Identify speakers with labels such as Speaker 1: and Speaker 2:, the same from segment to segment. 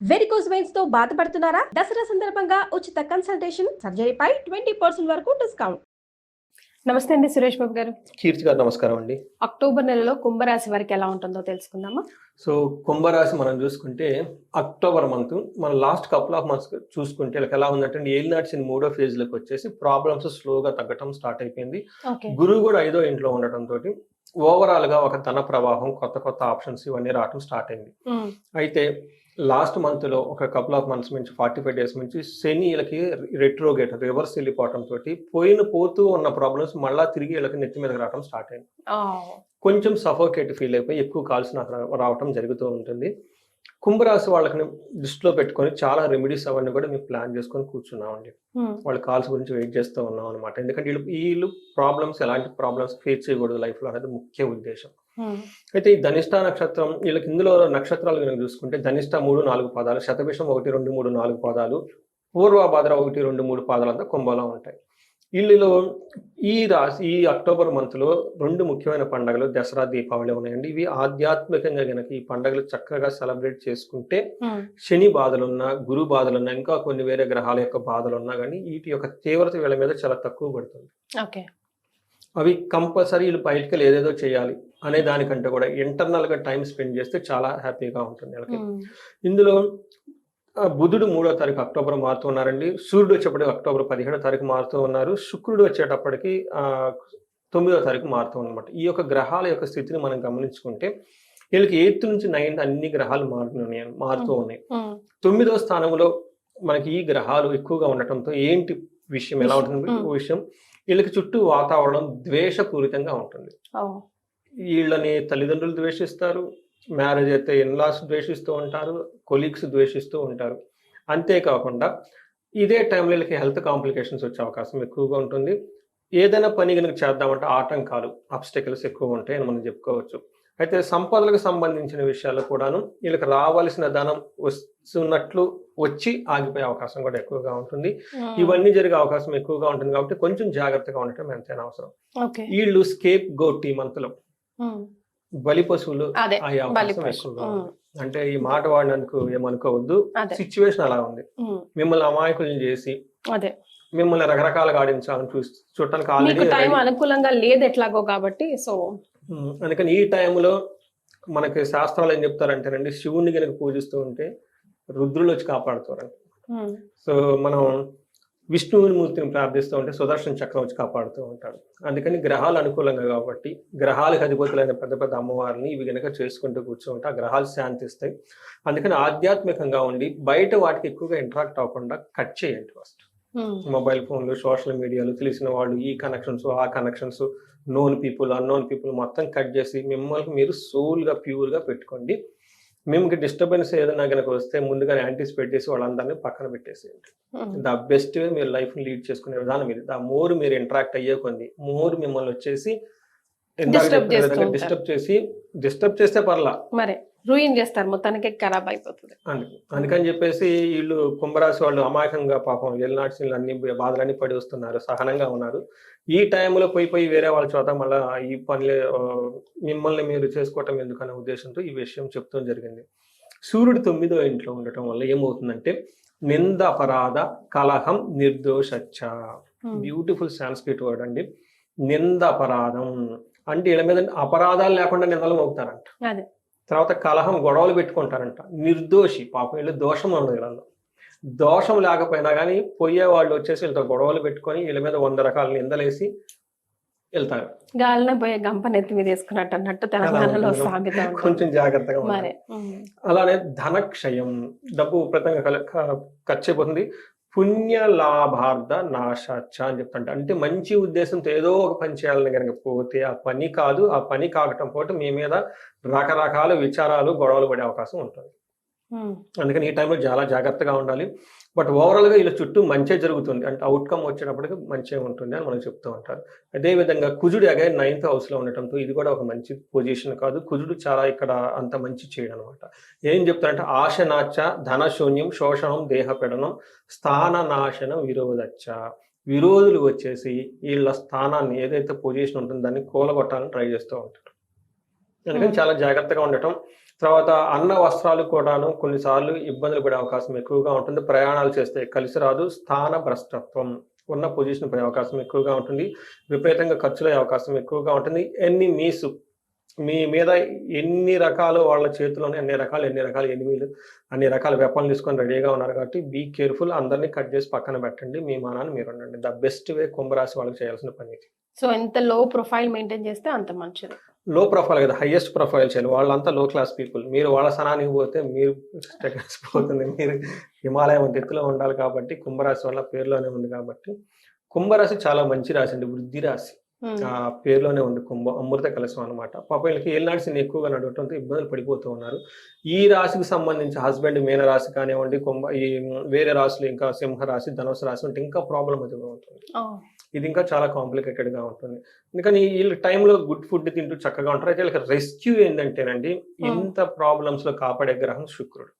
Speaker 1: Varicose వెయిన్స్తో బాధపడుతున్నారా? దసరా సందర్భంగా ఉచిత కన్సల్టేషన్ సర్జరీపై ట్వంటీ పర్సెంట్ వరకు డిస్కౌంట్ నమస్తే అండి సురేష్ బాబు గారు.
Speaker 2: కీర్తి గారు నమస్కారం అండి.
Speaker 1: అక్టోబర్ నెలలో కుంభరాశి వారికి ఎలా ఉంటుందో తెలుసుకుందామా?
Speaker 2: సో కుంభరాశి మనం చూసుకుంటే అక్టోబర్ మంత్ మన లాస్ట్ కపుల్ ఆఫ్ మంత్స్ చూసుకుంటే వీళ్ళకి ఎలా ఉందంటే ఏలినాటి శని మూడో phase లోకి వచ్చేసి ప్రాబ్లమ్స్ స్లోగా తగ్గటం స్టార్ట్ అయిపోయింది. గురువు కూడా ఐదో ఇంట్లో ఉండటం తోటి ఓవరాల్గా ఒక ధన ప్రవాహం కొత్త కొత్త ఆప్షన్స్ ఇవన్నీ రావటం స్టార్ట్ అయింది. అయితే లాస్ట్ మంత్లో ఒక కపుల్ ఆఫ్ మంత్స్ నుంచి ఫార్టీ ఫైవ్ డేస్ నుంచి శని వీళ్ళకి రెట్రోగేట్ రివర్స్ వెళ్ళిపోవటం తోటి పోయిన పోతూ ఉన్న ప్రాబ్లమ్స్ మళ్ళా తిరిగి వీళ్ళకి నెత్తి మీదకి రావడం స్టార్ట్ అయింది. కొంచెం సఫోకేట్ ఫీల్ అయిపోయి ఎక్కువ కాల్స్ నాకు రావటం జరుగుతూ ఉంటుంది. కుంభరాశి వాళ్ళకి దృష్టిలో పెట్టుకొని చాలా రెమెడీస్ అవన్నీ కూడా మేము ప్లాన్ చేసుకొని కూర్చున్నామండి. వాళ్ళ కాల్స్ గురించి వెయిట్ చేస్తూ ఉన్నాం అనమాట ఎందుకంటే వీళ్ళు వీళ్ళు ప్రాబ్లమ్స్ ఎలాంటి ప్రాబ్లమ్స్ ఫేస్ చేయకూడదు లైఫ్లో అనేది ముఖ్య ఉద్దేశం. అయితే ఈ ధనిష్ట నక్షత్రం వీళ్ళకి ఇందులో నక్షత్రాలు కనుక చూసుకుంటే ధనిష్ట మూడు నాలుగు పాదాలు శతభిషం ఒకటి రెండు మూడు నాలుగు పాదాలు పూర్వభాద్ర ఒకటి రెండు మూడు పాదాలు అంతా కుంభంలో ఉంటాయి. వీళ్ళలో ఈ రాశి ఈ అక్టోబర్ మంత్లో రెండు ముఖ్యమైన పండుగలు దసరా దీపావళి ఉన్నాయండి. ఇవి ఆధ్యాత్మికంగా కనుక ఈ పండుగలు చక్కగా సెలబ్రేట్ చేసుకుంటే శని బాధలున్నా గురు బాధలున్నా ఇంకా కొన్ని వేరే గ్రహాల యొక్క బాధలున్నా కానీ వీటి యొక్క తీవ్రత వీళ్ళ మీద చాలా తక్కువ పడుతుంది.
Speaker 1: ఓకే
Speaker 2: అవి కంపల్సరీ వీళ్ళు బయటకు ఏదేదో చేయాలి అనే దానికంటే కూడా ఇంటర్నల్గా టైం స్పెండ్ చేస్తే చాలా హ్యాపీగా ఉంటుంది వీళ్ళకి ఇందులో బుధుడు మూడో తారీఖు అక్టోబర్ మారుతూ ఉన్నారండి. సూర్యుడు వచ్చేప్పటికి అక్టోబర్ పదిహేడో తారీఖు మారుతూ ఉన్నారు. శుక్రుడు వచ్చేటప్పటికి ఆ, తొమ్మిదో తారీఖు మారుతూ ఉన్నమాట. ఈ యొక్క గ్రహాల యొక్క స్థితిని మనం గమనించుకుంటే వీళ్ళకి ఎయిత్ నుంచి నైన్త్ అన్ని గ్రహాలు మారుతున్నాయి మారుతూ ఉన్నాయి. తొమ్మిదో స్థానంలో మనకి ఈ గ్రహాలు ఎక్కువగా ఉండటంతో ఏంటి విషయం ఎలా ఉంటుంది. విషయం? వీళ్ళకి చుట్టూ వాతావరణం ద్వేషపూరితంగా ఉంటుంది. వీళ్ళని తల్లిదండ్రులు ద్వేషిస్తారు మ్యారేజ్ అయితే ఇన్లాస్ ద్వేషిస్తూ ఉంటారు కొలీగ్స్ ద్వేషిస్తూ ఉంటారు. అంతేకాకుండా ఇదే టైంలో వీళ్ళకి హెల్త్ కాంప్లికేషన్స్ వచ్చే అవకాశం ఎక్కువగా ఉంటుంది. ఏదైనా పని కనుక చేద్దామంటే ఆటంకాలు అబ్స్టెకల్స్ ఎక్కువ ఉంటాయని మనం చెప్పుకోవచ్చు. అయితే సంపదలకు సంబంధించిన విషయాల్లో కూడాను వీళ్ళకి రావాల్సిన ధనం వస్తున్నట్లు వచ్చి ఆగిపోయే అవకాశం కూడా ఎక్కువగా ఉంటుంది. ఇవన్నీ జరిగే అవకాశం ఎక్కువగా ఉంటుంది కాబట్టి కొంచెం జాగ్రత్తగా ఉండటం ఎంతైనా అవసరం. వీళ్ళు స్కేప్ గోట్ ఈ మంత్లో. బలి పశువులు అయ్యే
Speaker 1: బలి
Speaker 2: అవకాశం
Speaker 1: పశువు.
Speaker 2: ఎక్కువగా
Speaker 1: ఉమ్.
Speaker 2: ఉంది. అంటే ఈ మాట వాడినందుకు ఏమనుకోవద్దు. సిచ్యువేషన్ అలా ఉంది. మిమ్మల్ని అమాయకులను చేసి
Speaker 1: అదే.
Speaker 2: మిమ్మల్ని రకరకాలుగా ఆడించాలని చూ చూడటానికి
Speaker 1: మీకు టైం
Speaker 2: ఆల్రెడీ
Speaker 1: అనుకూలంగా లేదు ఎట్లాగో కాబట్టి సో
Speaker 2: అందుకని ఈ టైంలో మనకి శాస్త్రాలు ఏం చెప్తారంటేనండి శివుణ్ణి కనుక పూజిస్తూ ఉంటే రుద్రులు వచ్చి కాపాడుతారంట. సో మనం విష్ణువుని మూర్తిని ప్రార్థిస్తూ ఉంటే సుదర్శన చక్రం వచ్చి కాపాడుతూ ఉంటాడు. అందుకని గ్రహాలు అనుకూలంగా కాబట్టి గ్రహాలకు అధిపతులైన పెద్ద పెద్ద అమ్మవారిని ఇవి గనక చేసుకుంటూ కూర్చుంటే ఆ గ్రహాలు శాంతిస్తాయి అందుకని ఆధ్యాత్మికంగా ఉండి బయట వాటికి ఎక్కువగా ఇంటరాక్ట్ అవ్వకుండా కట్ చేయండి ఫస్ట్ మొబైల్ ఫోన్లు సోషల్ మీడియాలు తెలిసిన వాళ్ళు ఈ కనెక్షన్స్ ఆ connections known people unknown people మొత్తం కట్ చేసి మిమ్మల్ని మీరు సోల్గా ప్యూర్గా పెట్టుకోండి. మీకు డిస్టర్బెన్స్ ఏదైనా కనుక వస్తే ముందుగానే యాంటిసిపేట్ చేసి వాళ్ళందరినీ పక్కన పెట్టేసేయండి. ద బెస్ట్ వే మీరు లైఫ్ లీడ్ చేసుకునే విధానం ఇది. ద మోర్ మీరు ఇంటరాక్ట్ అయ్యే కొంది మోర్ మిమ్మల్ని వచ్చేసి. డిస్టర్బ్ చేసి డిస్టర్బ్ చేస్తే పర్లా.
Speaker 1: మరే. రూయిన్ చేస్తారు. మొత్తానికి ఖరాబ్ అయిపోతుంది.
Speaker 2: అందుకు అందుకని చెప్పేసి వీళ్ళు కుంభరాశి వాళ్ళు అమాయకంగా పాపం ఎల్నాటి అన్ని బాధలన్నీ పడి వస్తున్నారు సహనంగా ఉన్నారు. ఈ టైంలో పోయి పోయి వేరే వాళ్ళ చోట మళ్ళీ ఈ పనులు మిమ్మల్ని మీరు చేసుకోవటం ఎందుకనే ఉద్దేశంతో ఈ విషయం చెప్తాం జరిగింది. సూర్యుడు తొమ్మిదో ఇంట్లో ఉండటం వల్ల ఏమవుతుందంటే నింద అపరాధ కలహం నిర్దోషచ్చ. బ్యూటిఫుల్ సాంస్క్రిట్ వర్డ్ అండి. నింద అపరాధం. అంటే వీళ్ళ మీద అపరాధాలు లేకుండా నిందలు మోపుతారంట
Speaker 1: అదే.
Speaker 2: తర్వాత కలహం గొడవలు పెట్టుకుంటారంట. నిర్దోషి పాపం వీళ్ళు దోషం ఉండదు వీళ్ళలో దోషం లేకపోయినా కానీ పోయే వాళ్ళు వచ్చేసి వీళ్ళతో గొడవలు పెట్టుకొని వీళ్ళ మీద వంద రకాల నిందలేసి వెళ్తారు.
Speaker 1: గాలిన పోయే గంప నెత్తి మీద వేసుకున్నట్టు అన్నట్టు తెలంగాణలో. సామెత.
Speaker 2: కొంచెం జాగ్రత్తగా అలానే ధనక్షయం డబ్బు విపరీతంగా క- ఖర్చు అయిపోతుంది. పుణ్య లాభార్థ నాశాచ అని చెప్తుంట అంటే మంచి ఉద్దేశంతో ఏదో ఒక పని చేయాలని కనుక పోతే ఆ పని కాదు ఆ పని కాకటం పోతే మీ మీద రకరకాల విచారాలు గొడవలు పడే అవకాశం ఉంటుంది. అందుకని ఈ టైంలో చాలా జాగ్రత్తగా ఉండాలి. బట్ ఓవరాల్గా వీళ్ళ చుట్టూ మంచే జరుగుతుంది. అంటే అవుట్కమ్ వచ్చేటప్పటికి మంచిగా ఉంటుంది అని మనం చెప్తూ ఉంటారు. అదేవిధంగా కుజుడు అగైన్ నైన్త్ హౌస్లో ఉండటంతో ఇది కూడా ఒక మంచి పొజిషన్ కాదు. కుజుడు చాలా ఇక్కడ అంత మంచి చేయడం అనమాట ఏం చెప్తారంటే ఆశనాచ ధనశూన్యం శోషణం దేహపెడనం స్థాన నాశనం విరోధచ్చ. విరోధులు వచ్చేసి వీళ్ళ స్థానాన్ని ఏదైతే పొజిషన్ ఉంటుందో దాన్ని కూలగొట్టాలని ట్రై చేస్తూ ఉంటారు. అందుకని
Speaker 1: Hmm.
Speaker 2: చాలా జాగ్రత్తగా ఉండటం తర్వాత అన్న వస్త్రాలు కూడాను కొన్నిసార్లు ఇబ్బందులు పడే అవకాశం ఎక్కువగా ఉంటుంది. ప్రయాణాలు చేస్తే కలిసి రాదు. స్థాన భ్రష్టత్వం ఉన్న పొజిషన్ పోయే అవకాశం ఎక్కువగా ఉంటుంది. విపరీతంగా ఖర్చులయ్యే అవకాశం ఎక్కువగా ఉంటుంది. ఎన్ని మీసు మీ మీద ఎన్ని రకాలు వాళ్ళ చేతిలోనే అన్ని రకాలు ఎన్ని రకాలు ఎనిమిలు అన్ని రకాల వెపన్లు తీసుకొని రెడీగా ఉన్నారు కాబట్టి బీ కేర్ఫుల్ అందరినీ కట్ చేసి పక్కన పెట్టండి. మీ మానాన్ని మీరు ఉండండి. ద బెస్ట్ వే కుంభరాశి వాళ్ళకి చేయాల్సిన పని ఇది.
Speaker 1: సో ఎంత లో ప్రొఫైల్ మెయింటైన్ చేస్తే అంత మంచిది.
Speaker 2: లో ప్రొఫైల్ కదా హైయెస్ట్ ప్రొఫైల్ చేయాలి వాళ్ళంతా లో క్లాస్ పీపుల్ మీరు వాళ్ళ సనానికి పోతే మీరు పోతుంది మీరు హిమాలయం ఎత్తులో ఉండాలి కాబట్టి కుంభరాశి వాళ్ళ పేరులోనే ఉంది కాబట్టి కుంభరాశి చాలా మంచి రాశి అండి వృద్ధి రాశి. ఆ పేరులోనే ఉంది కుంభ అమృత కలశం అనమాట పాప వీళ్ళకి ఏళ్ళనాడు శని ఎక్కువగా నడవటంతో ఇబ్బందులు పడిపోతూ ఉన్నారు. ఈ రాశికి సంబంధించి హస్బెండ్ మీన రాశి కానివ్వండి కుంభ ఈ వేరే రాశులు ఇంకా సింహ రాశి ధనుసు రాశి ఉంటే ఇంకా ప్రాబ్లం అది ఉంటుంది. ఇది ఇంకా చాలా కాంప్లికేటెడ్గా ఉంటుంది. అందుకని వీళ్ళు టైంలో గుడ్ ఫుడ్ తింటూ చక్కగా ఉంటారు. అయితే వీళ్ళకి రెస్క్యూ ఏంటంటేనండి ఇంత ప్రాబ్లమ్స్లో కాపాడే గ్రహం శుక్రుడు.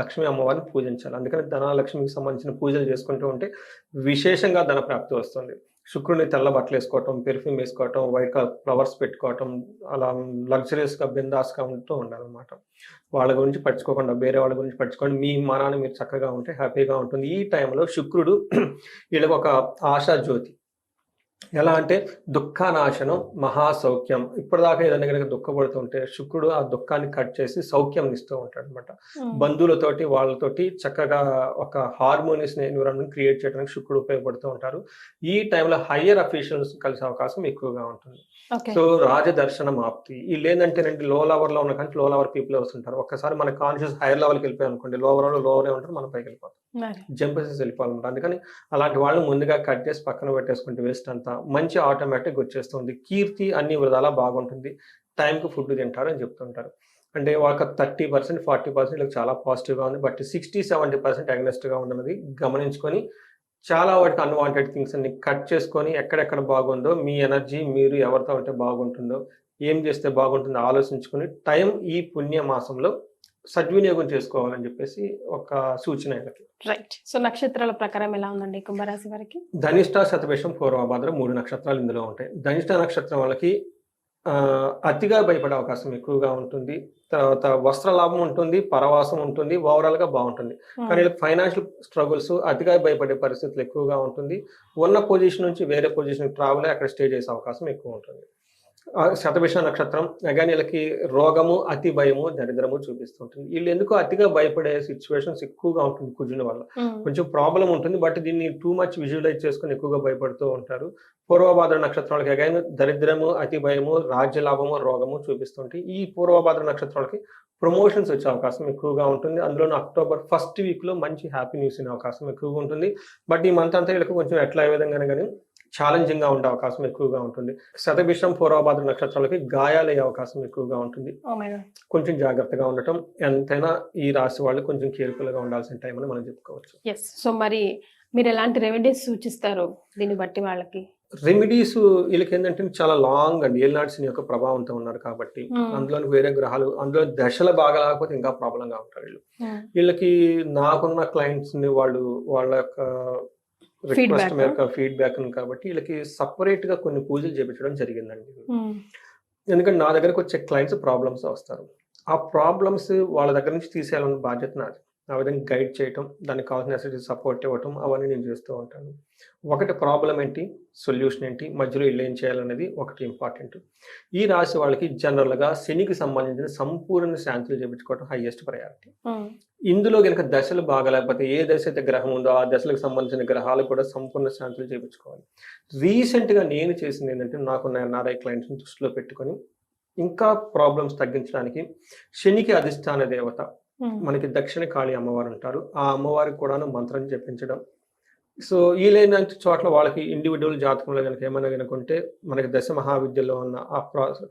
Speaker 2: లక్ష్మీ అమ్మవారిని పూజించాలి. అందుకని ధనలక్ష్మికి సంబంధించిన పూజలు చేసుకుంటూ ఉంటే విశేషంగా ధన ప్రాప్తి వస్తుంది. శుక్రుడిని తెల్ల బట్టలు వేసుకోవటం పెర్ఫ్యూమ్ వేసుకోవటం వైట్ కలర్ ఫ్లవర్స్ పెట్టుకోవటం అలా luxurious బిందాస్గా ఉంటూ ఉండాలన్నమాట వాళ్ళ గురించి పట్టించుకోకుండా వేరే వాళ్ళ గురించి పట్టించుకోండి మీ మనాన్ని మీరు చక్కగా ఉంటే హ్యాపీగా ఉంటుంది. ఈ టైంలో శుక్రుడు వీళ్ళకి ఒక ఆశా జ్యోతి. ఎలా అంటే దుఃఖనాశనం మహాసౌఖ్యం. ఇప్పటిదాకా ఏదైనా కనుక దుఃఖపడుతుంటే శుక్రుడు ఆ దుఃఖాన్ని కట్ చేసి సౌఖ్యం ఇస్తూ ఉంటాడు అనమాట బంధువులతోటి వాళ్ళతోటి చక్కగా ఒక హార్మోనియస్ ఎన్విరాన్మెంట్ క్రియేట్ చేయడానికి శుక్రుడు ఉపయోగపడుతూ ఉంటారు. ఈ టైంలో హయ్యర్ అఫీషియల్స్ కలిసే అవకాశం ఎక్కువగా ఉంటుంది. సో రాజదర్శనం ఆప్తి. వీళ్ళు ఏంటంటేనండి లో లెవెల్లో ఉన్న కంటే లో లెవెల్ పీపుల్ వస్తుంటారు. ఒక్కసారి మన కాన్షియస్ హైయర్ లెవెల్కి వెళ్ళిపోయాం అనుకోండి లోవర్లో లోవరే ఉంటారు మనం పైకి వెళ్ళిపోతాం.
Speaker 1: జంప్
Speaker 2: వేసేసి వెళ్ళిపోవాలన్నమాట. అందుకని అలాంటి వాళ్ళు ముందుగా కట్ చేసి పక్కన పెట్టేసుకుంటే వేస్ట్ అంతా మంచి ఆటోమేటిక్ వచ్చేస్తుంది. కీర్తి అన్ని విధాలా బాగుంటుంది. టైంకి ఫుడ్ తింటారు అని చెప్తుంటారు. అంటే ఒక థర్టీ పర్సెంట్ ఫార్టీ పర్సెంట్ చాలా పాజిటివ్గా ఉంది. బట్ సిక్స్టీ సెవెంటీ పర్సెంట్ అగ్నెస్ట్గా ఉన్నది గమనించుకొని చాలా వాటికి అన్వాంటెడ్ థింగ్స్ అన్ని కట్ చేసుకొని ఎక్కడెక్కడ బాగుందో మీ ఎనర్జీ మీరు ఎవరితో ఉంటే బాగుంటుందో ఏం చేస్తే బాగుంటుందో ఆలోచించుకొని టైం ఈ పుణ్య మాసంలో సద్వినియోగం చేసుకోవాలని చెప్పేసి ఒక సూచన వీళ్ళకి
Speaker 1: రైట్ సో నక్షత్రాల ప్రకారం ఎలా ఉందండి కుంభరాశి వారికి?
Speaker 2: ధనిష్ట శతభిషం పూర్వభాద్ర మూడు నక్షత్రాలు ఇందులో ఉంటాయి. ధనిష్ట నక్షత్రం వాళ్ళకి అతిగా భయపడే అవకాశం ఎక్కువగా ఉంటుంది. తర్వాత వస్త్ర లాభం ఉంటుంది పరవాసం ఉంటుంది ఓవరాల్గా బాగుంటుంది.
Speaker 1: ఉమ్,
Speaker 2: కానీ ఫైనాన్షియల్ స్ట్రగుల్స్ అతిగా భయపడే పరిస్థితులు ఎక్కువగా ఉంటుంది. ఉన్న పొజిషన్ నుంచి వేరే పొజిషన్ ట్రావెల్ అక్కడ స్టే చేసే అవకాశం ఎక్కువ ఉంటుంది. శతభిష నక్షత్రం అగాని వీళ్ళకి రోగము అతి భయము దరిద్రము చూపిస్తుంటుంది. వీళ్ళు ఎందుకు అతిగా భయపడే సిచ్యువేషన్స్ ఎక్కువగా ఉంటుంది కుజుని వల్ల? కొంచెం ప్రాబ్లం ఉంటుంది బట్ దీన్ని టూ మచ్ విజువలైజ్ చేసుకుని ఎక్కువగా భయపడుతూ ఉంటారు. పూర్వభాద్ర నక్షత్రాలకి అగైన్ దరిద్రము అతి భయము రాజ్య లాభము రోగము చూపిస్తుంటాయి. ఈ పూర్వభాద్ర నక్షత్రాలకి ప్రమోషన్స్ వచ్చే అవకాశం ఎక్కువగా ఉంటుంది. అందులోనూ అక్టోబర్ ఫస్ట్ వీక్లో మంచి హ్యాపీ న్యూస్ అనే అవకాశం ఎక్కువగా ఉంటుంది. బట్ ఈ మంత్ అంతా వీళ్ళకి కొంచెం ఎట్లా ఏ విధంగా కానీ ఛాలెంజింగ్గా ఉండే అవకాశం ఎక్కువగా ఉంటుంది. శతభిషం పూర్వభాద్ర నక్షత్రాలకి గాయాలయ్యే అవకాశం ఎక్కువగా ఉంటుంది.
Speaker 1: Oh.
Speaker 2: కొంచెం జాగ్రత్తగా ఉండటం ఎంతైనా ఈ రాశి వాళ్ళు కొంచెం కేర్ఫుల్గా ఉండాల్సిన టైం అని మనం చెప్పుకోవచ్చు.
Speaker 1: ఎస్ సో మరి మీరు ఎలాంటి రెమెడీస్ సూచిస్తారు దీన్ని బట్టి వాళ్ళకి?
Speaker 2: రెమెడీస్ వీళ్ళకి ఏంటంటే చాలా లాంగ్ అండి. ఏలినాడ్సిని యొక్క ప్రభావంతో ఉన్నారు కాబట్టి
Speaker 1: Hmm.
Speaker 2: అందులో వేరే గ్రహాలు అందులో దశలు బాగా లేకపోతే ఇంకా ప్రాబ్లంగా ఉంటారు వీళ్ళు.
Speaker 1: ఉమ్,
Speaker 2: వీళ్ళకి నాకున్న క్లయింట్స్ని వాళ్ళు వాళ్ళ యొక్క రిక్వెస్ట్ మేరకు ఫీడ్బ్యాక్ కాబట్టి వీళ్ళకి సపరేట్గా కొన్ని పూజలు చేపించడం జరిగిందండి.
Speaker 1: ఉమ్,
Speaker 2: ఎందుకంటే నా దగ్గరకు వచ్చే క్లయింట్స్ ప్రాబ్లమ్స్ వస్తారు. ఆ ప్రాబ్లమ్స్ వాళ్ళ దగ్గర నుంచి తీసేయాలన్న బాధ్యత నాది. ఆ విధంగా గైడ్ చేయటం దానికి కావాల్సిన సపోర్ట్ ఇవ్వటం అవన్నీ నేను చేస్తూ ఉంటాను. ఒకటి ప్రాబ్లం ఏంటి? సొల్యూషన్ ఏంటి? మధ్యలో ఇల్లు ఏం చేయాలనేది ఒకటి ఇంపార్టెంట్ ఈ రాశి వాళ్ళకి జనరల్గా శనికి సంబంధించిన సంపూర్ణ శాంతులు చేయించుకోవడం హైయెస్ట్ ప్రయారిటీ ఇందులో కనుక దశలు బాగాలేకపోతే ఏ దశ అయితే గ్రహం ఉందో ఆ దశలకు సంబంధించిన గ్రహాలు కూడా సంపూర్ణ శాంతులు చేయించుకోవాలి రీసెంట్గా నేను చేసింది ఏంటంటే నాకు ఎన్ఆర్ఐ క్లయింట్స్ని దృష్టిలో పెట్టుకొని ఇంకా ప్రాబ్లమ్స్ తగ్గించడానికి శనికి అధిష్టాన దేవత మనకి దక్షిణ కాళీ అమ్మవారు ఉంటారు. ఆ అమ్మవారికి కూడాను మంత్రం చెప్పించడం సో వీలైనంత చోట్ల వాళ్ళకి ఇండివిజువల్ జాతకంలో కనుక ఏమైనా కనుకుంటే మనకి దశ మహావిద్యలో ఉన్న ఆ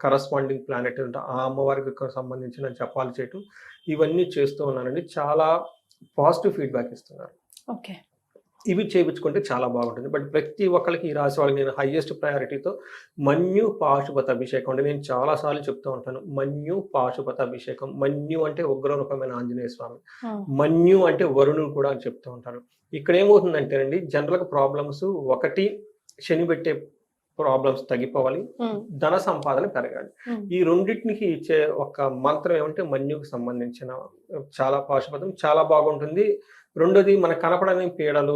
Speaker 2: కరస్పాండింగ్ ప్లానెట్ ఉంటే ఆ అమ్మవారికి సంబంధించిన జపాలు చేయటం ఇవన్నీ చేస్తూ ఉన్నానండి చాలా పాజిటివ్ ఫీడ్బ్యాక్ ఇస్తున్నారు.
Speaker 1: ఓకే
Speaker 2: ఇవి చేయించుకుంటే చాలా బాగుంటుంది. బట్ ప్రతి ఒక్కరికి ఈ రాశి వాళ్ళకి నేను హైయెస్ట్ ప్రయారిటీతో మన్యు పాశుపత అభిషేకం అంటే నేను చాలాసార్లు చెప్తూ ఉంటాను. మన్యు పాశుపత అభిషేకం. మన్యు అంటే ఉగ్రరూపమైన ఆంజనేయ స్వామి. మన్యు అంటే వరుణుడు కూడా అని చెప్తూ ఉంటారు ఇక్కడ ఏమవుతుందంటేనండి జనరల్గా ప్రాబ్లమ్స్ ఒకటి శని పెట్టే ప్రాబ్లమ్స్ తగ్గిపోవాలి. ధన సంపాదన పెరగాలి. ఈ రెండింటికి ఇచ్చే ఒక మంత్రం ఏమంటే మన్యుకు సంబంధించిన చాలా పాశుపదం చాలా బాగుంటుంది. రెండోది మనకు కనపడని పీడలు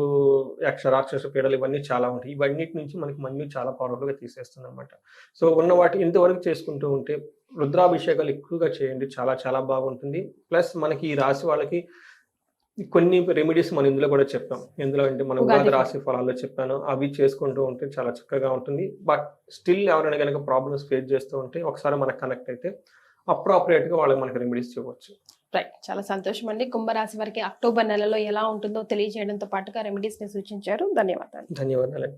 Speaker 2: యక్ష రాక్షస పీడలు ఇవన్నీ చాలా ఉంటాయి. ఇవన్నిటి నుంచి మనకి మన్యు చాలా పవర్ఫుల్గా తీసేస్తుంది అనమాట సో ఉన్న వాటి ఇంతవరకు చేసుకుంటూ ఉంటే రుద్రాభిషేకాలు ఎక్కువగా చేయండి. చాలా చాలా బాగుంటుంది. ప్లస్ మనకి ఈ రాశి వాళ్ళకి కొన్ని రెమెడీస్ మనం ఇందులో కూడా చెప్పాం. ఎందులో అంటే మన
Speaker 1: ఉగాది
Speaker 2: రాశి ఫలాల్లో చెప్పాను. అవి చేసుకుంటూ ఉంటే చాలా చక్కగా ఉంటుంది. బట్ స్టిల్ ఎవరైనా కనుక ప్రాబ్లమ్స్ ఫేస్ చేస్తూ ఉంటే ఒకసారి మనకు కనెక్ట్ అయితే అప్రాప్రియేట్గా వాళ్ళకి మనకి రెమెడీస్ ఇవ్వచ్చు.
Speaker 1: రైట్ చాలా సంతోషం అండి. కుంభరాశి వారికి అక్టోబర్ నెలలో ఎలా ఉంటుందో తెలియజేయడంతో పాటుగా రెమెడీస్ని సూచించారు. ధన్యవాదాలు.
Speaker 2: ధన్యవాదాలండి.